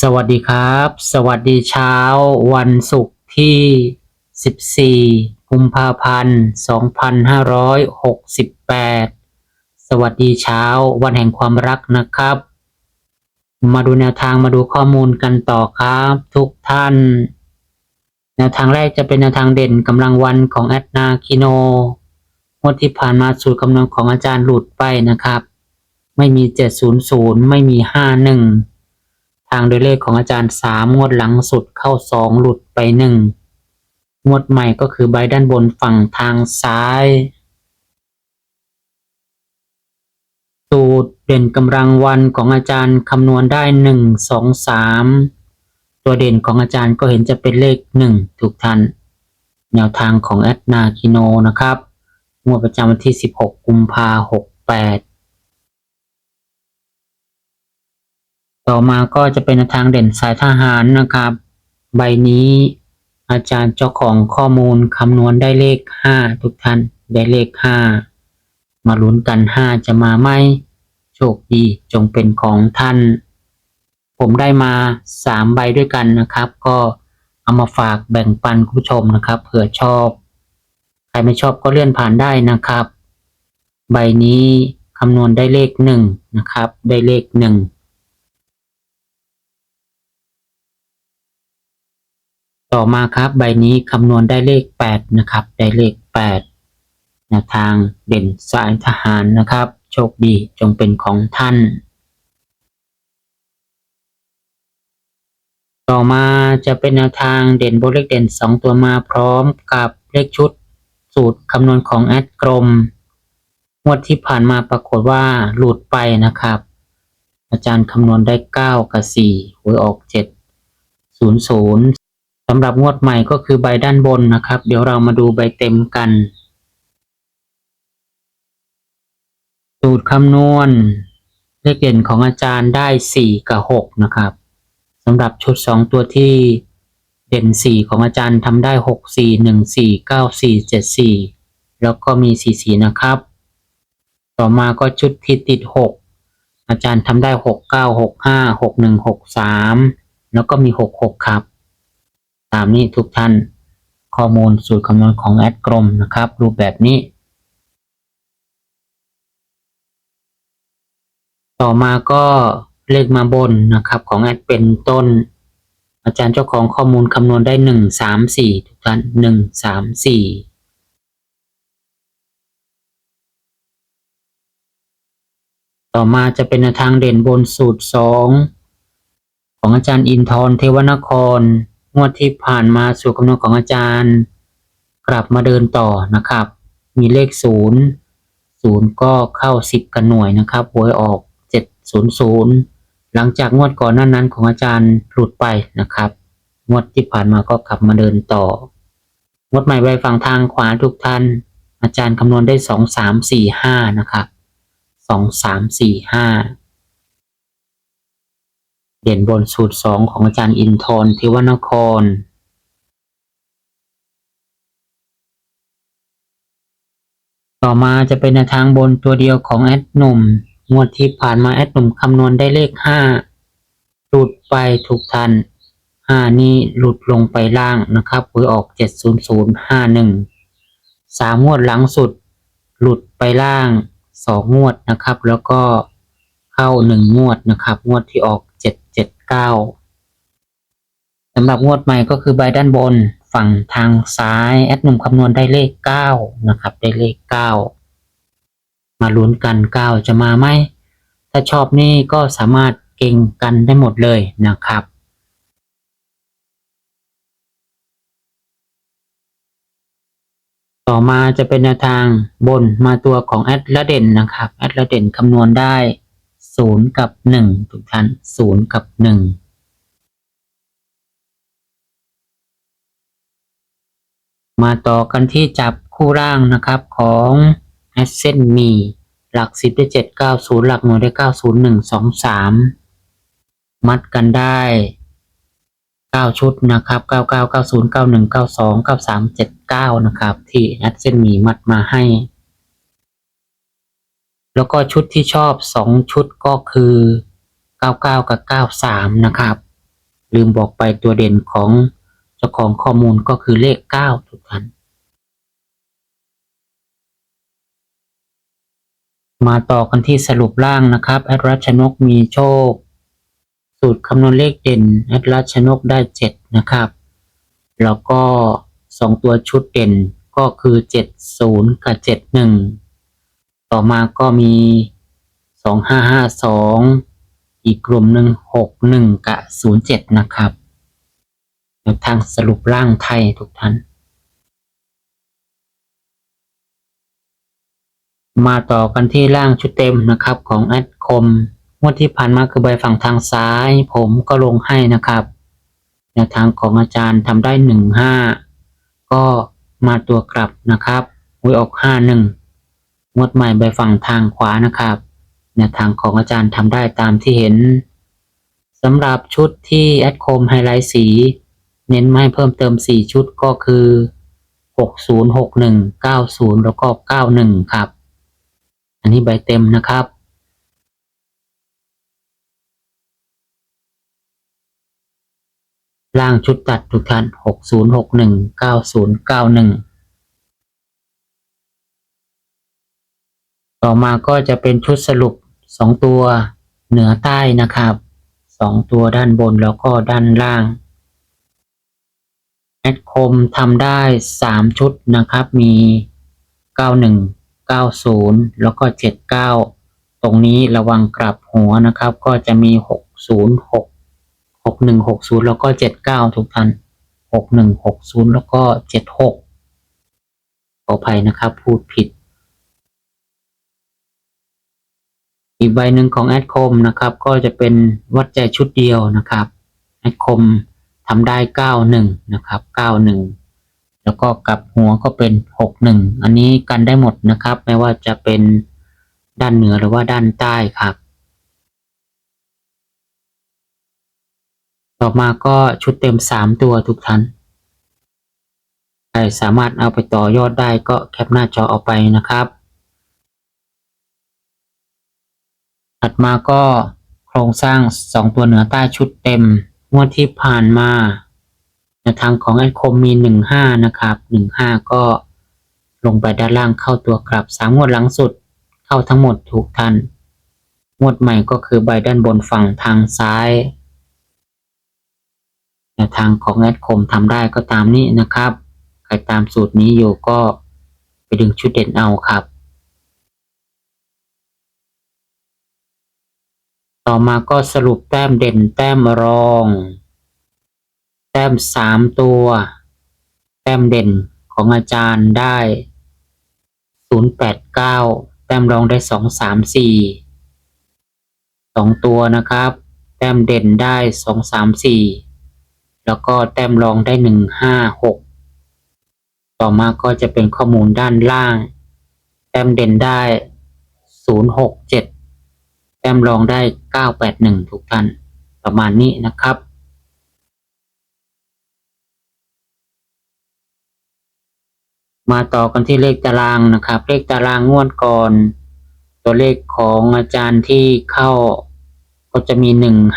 สวัสดีครับ สวัสดีเช้า วันศุกร์ที่ 14 กุมภาพันธ์ 2568 สวัสดีเช้า วันแห่งความรักนะครับ มาดูแนวทางมาดูข้อมูลกันต่อครับ ทุกท่าน แนวทางแรกจะเป็นแนวทางเด่นกำลังวันของแอดนาคิโนงวดที่ผ่านมาสูตรคำนวณของอาจารย์หลุดไปนะครับ ไม่มี 700 ไม่มี 51 ทางโดยเลขของอาจารย์สามงวดหลังสุดเข้าสองหลุดไปหนึ่งงวดใหม่ก็คือใบด้านบนฝั่งทางซ้ายสูตรเด่นกำลังวันของอาจารย์คำนวณได้หนึ่งสองสามตัวเด่นของอาจารย์ก็เห็นจะเป็นเลขหนึ่งถูกทัน แนวทางของแอดนาคิโนนะครับงวดประจำวันที่ 16 กุมภาหกแปด ต่อมาก็จะเป็นทางเด่นสายทหารนะครับ ใบนี้อาจารย์เจ้าของข้อมูลคำนวณได้เลข 5 ทุกท่านได้เลข 5 มาลุ้นกัน 5 จะมาไหมโชคดีจงเป็นของท่าน ผมได้มา 3 ใบด้วยกันนะครับ ก็เอามาฝากแบ่งปันคุณผู้ชมนะครับเผื่อชอบ ใครไม่ชอบก็เลื่อนผ่านได้นะครับ ใบนี้คำนวณได้เลข 1 นะครับ ได้เลข 1 ต่อมาครับใบนี้คำนวณได้เลข 8 นะครับ ได้เลข8แนวทางเด่นสายทหารนะครับ โชคดีจงเป็นของท่าน ต่อมาจะเป็นแนวทางเด่นโบเลขเด่น 2 ตัวมาพร้อมกับเลขชุดสูตรคำนวณของแอดกรมงวดที่ผ่านมาปรากฏว่าหลุดไปนะครับ อาจารย์คำนวณได้ 9 กับ4หวยออก 7 0 0 สำหรับงวดใหม่ก็คือใบด้านบนนะครับ เดี๋ยวเรามาดูใบเต็มกันสูตรคำนวณเลขเด่นของอาจารย์ได้ 4 กับ 6 นะครับสำหรับชุด 2 ตัวที่เด่น 4 ของอาจารย์ทำได้ 6 4 1 4 9 4 7 4 แล้วก็มี 4 4 นะครับ ต่อมาก็ชุดที่ติด 6 อาจารย์ทำได้ 6 9 6 5 6 1 6 3 แล้วก็มี 6 6 ครับ ตามนี้ทุกท่าน ข้อมูลสูตรคำนวณของแอดกรมนะครับ รูปแบบนี้ ต่อมาก็เลขมาบนนะครับ ของแอดเป็นต้น อาจารย์เจ้าของข้อมูลคำนวณได้หนึ่งสามสี่ทุกท่านหนึ่งสามสี่ต่อมาจะเป็นทางเด่นบนสูตรสองของอาจารย์อินทร์เทวนคร งวดที่ผ่านมาสู่คำนวณของอาจารย์ กลับมาเดินต่อนะครับ มีเลขศูนย์ศูนย์ก็เข้าสิบกันหน่วยนะครับหวยออกเจ็ดศูนย์ศูนย์หลังจากงวดก่อนหน้านั้นของอาจารย์หลุดไปนะครับ งวดที่ผ่านมาก็กลับมาเดินต่องวดใหม่ใบฝั่งทางขวาทุกท่าน อาจารย์คำนวณได้สองสามสี่ห้านะครับสองสามสี่ห้า เด่นบนสูตรสองของอาจารย์อินทร์เทวนครต่อมาจะเป็นทางบนตัวเดียวของแอดหนุ่ม งวดที่ผ่านมาแอดหนุ่มคำนวณได้เลขห้าหลุดไปถูกทันห้านี่หลุดลงไปล่างนะครับหวยออกเจ็ดศูนย์ศูนย์ห้าหนึ่งสามงวดหลังสุด หลุดไปล่างสองงวดนะครับ แล้วก็เข้าหนึ่งงวดนะครับ งวดที่ออก เจ็ดเก้าสำหรับงวดใหม่ก็คือใบด้านบนฝั่งทางซ้าย แอดหนุ่มคำนวณได้เลขเก้านะครับ ได้เลขเก้ามาลุ้นกันเก้าจะมาไหม ถ้าชอบนี่ก็สามารถเก่งกันได้หมดเลยนะครับต่อมาจะเป็นแนวทางบนมาตัวของแอดละเด่นนะครับ แอดละเด่นคำนวณได้ ศูนย์กับหนึ่งทุกท่านศูนย์กับหนึ่งมาต่อกันที่จับคู่ร่างนะครับของ a s c e n t มีหลักสิบได้เจ็ดเก้าศูนย์หลักหน่วยได้เก้าศูนย์หนึ่งสองสามมัดกันได้เก้าชุดนะครับเก้าเก้าเก้าศูนย์เก้าหนึ่งเก้าสองเก้าสามเจ็ดเก้านะครับ ที่ a s c e n t มีมัดมาให้ แล้วก็ชุดที่ชอบสองชุดก็คือ 99 กับ 93 นะครับ ลืมบอกไปตัวเด่นของเจ้าของข้อมูลก็คือเลข 9 ทุกท่านมาต่อกันที่สรุปล่างนะครับ แอดรัชนกมีโชค สูตรคำนวณเลขเด่น แอดรัชนกได้ 7 นะครับ แล้วก็ 2 ตัวชุดเด่นก็คือ 70 กับ 71 ต่อมาก็มี2552อีกกลุ่มหนึ่ง61กับ07นะครับแนวทางสรุปร่างไทยทุกท่าน มาต่อกันที่ร่างชุดเต็มนะครับของแอดคมงวดที่ผ่านมาคือใบฝั่งทางซ้าย ผมก็ลงให้นะครับแนวทางของอาจารย์ทำได้15ก็มาตัวกลับนะครับหวยออก51ง วดใหม่ใบฝั่งทางขวานะครับแนวทางของอาจารย์ทำได้ตามที่เห็นสำหรับชุดที่แอดคมไฮไลท์สี เน้นมาให้เพิ่มเติม 4 ชุดก็คือ 60 61 90 แล้วก็ 91 ครับ อันนี้ใบเต็มนะครับล่างชุดตัดทุกท่าน60 61 90 91 ต่อมาก็จะเป็นชุดสรุปสองตัวเหนือใต้นะครับสองตัวด้านบนแล้วก็ด้านล่างแอดคมทำได้สามชุดนะครับ มีเก้าหนึ่งเก้าศูนย์แล้วก็เจ็ดเก้าตรงนี้ระวังกลับหัวนะครับ ก็จะมีหกศูนย์หกหกหนึ่งหกศูนย์แล้วก็เจ็ดเก้าทุกท่านหกหนึ่งหกศูนย์แล้วก็เจ็ดหกขออภัยนะครับ พูดผิด อีกใบหนึ่งของแอดคมนะครับ ก็จะเป็นวัดใจชุดเดียวนะครับแอดคมทำได้เก้าหนึ่งนะครับเก้าหนึ่งแล้วก็กลับหัวก็เป็นหกหนึ่งอันนี้กันได้หมดนะครับ ไม่ว่าจะเป็นด้านเหนือหรือว่าด้านใต้ครับ ต่อมาก็ชุดเต็มสามตัวทุกท่านใครสามารถเอาไปต่อยอดได้ก็แคปหน้าจอเอาไปนะครับ ถัดมาก็โครงสร้างสองตัวเหนือใต้ชุดเต็ม งวดที่ผ่านมาในทางของแอดคมมีหนึ่งห้านะครับหนึ่งห้าก็ลงไปด้านล่างเข้าตัวกลับสามงวดหลังสุดเข้าทั้งหมดถูกทัน งวดใหม่ก็คือใบด้านบนฝั่งทางซ้ายแนวทางของแอดคมทำได้ก็ตามนี้นะครับ ใครตามสูตรนี้อยู่ก็ไปดึงชุดเด่นเอาครับ ต่อมาก็สรุปแต้มเด่นแต้มรอง แต้มสามตัว แต้มเด่นของอาจารย์ได้ศูนย์แปดเก้าแต้มรองได้สองสามสี่สองตัวนะครับ แต้มเด่นได้สองสามสี่แล้วก็แต้มรองได้หนึ่งห้าหกต่อมาก็จะเป็นข้อมูลด้านล่าง แต้มเด่นได้ศูนย์หกเจ็ด ต้มรองได้ 981 ทุกท่าน ประมาณนี้นะครับมาต่อกันที่เลขตารางนะครับ เลขตารางงวดก่อน ตัวเลขของอาจารย์ที่เข้าก็จะมี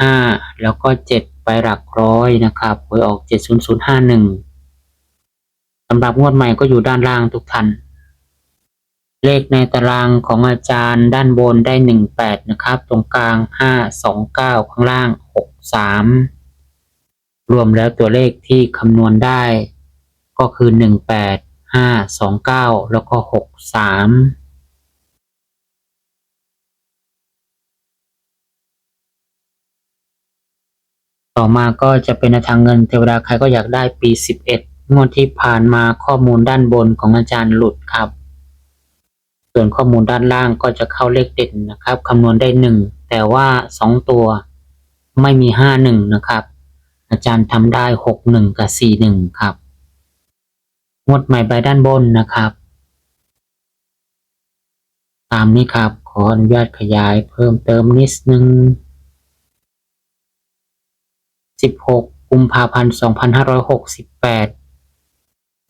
15แล้วก็7ไปหลักร้อยนะครับหวยออก70051สำหรับงวดใหม่ก็อยู่ด้านล่างทุกท่าน เลขในตารางของอาจารย์ด้านบนได้หนึ่งแปดนะครับ ตรงกลางห้าสองเก้าข้างล่างหกสามรวมแล้วตัวเลขที่คำนวณได้ ก็คือหนึ่งแปดห้าสองเก้าแล้วก็หกสามต่อมาก็จะเป็นทางเงินเทวดาใครก็อยากได้ปีสิบเอ็ดงวดที่ผ่านมาข้อมูลด้านบนของอาจารย์หลุดครับ ส่วนข้อมูลด้านล่างก็จะเข้าเลขเด่นนะครับคำนวณได้หนึ่งแต่ว่าสองตัวไม่มีห้าหนึ่งนะครับ อาจารย์ทำได้หกหนึ่งกับสี่หนึ่งครับงวดใหม่ใบด้านบนนะครับ ตามนี้ครับ ขออนุญาตขยายเพิ่มเติมนิดนึง 16 กุมภาพันธ์ 2568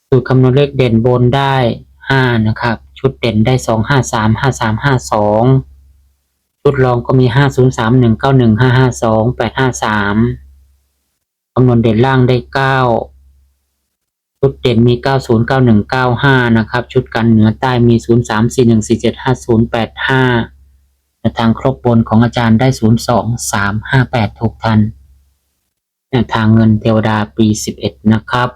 สูตรคำนวณเลขเด่นบนได้ 5 นะครับ ชุดเด่นได้2 5 3 5 3 5 2ชุดรองก็มี5 0 3 1 9 1 5 5 2 8 5 3คำนวณเด่นล่างได้9ชุดเด่นมี 90 91 95 นะครับ ชุดกันเหนือใต้มี 03 41 47 50 85แนวทางครบบนของอาจารย์ได้ 02 3 58 ถูกทันแนวทางเงินเทวดาปี 11 นะครับ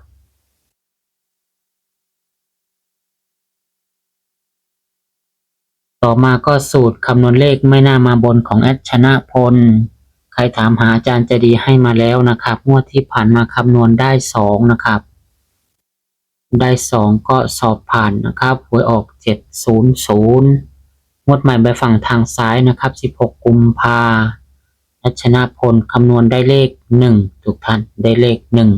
ต่อมาก็สูตรคำนวณเลขไม่น่ามาบนของแอดชนะพล ใครถามหาอาจารย์จะดีให้มาแล้วนะครับ งวดที่ผ่านมาคำนวณได้สองนะครับ ได้สองก็สอบผ่านนะครับหวยออกเจ็ดศูนย์ศูนย์งวดใหม่ไปฝั่งทางซ้ายนะครับสิบหกกุมภาแอดชนะพลคำนวณได้เลขหนึ่งทุกท่านได้เลขหนึ่ง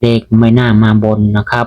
เลขไม่น่ามาบนนะครับ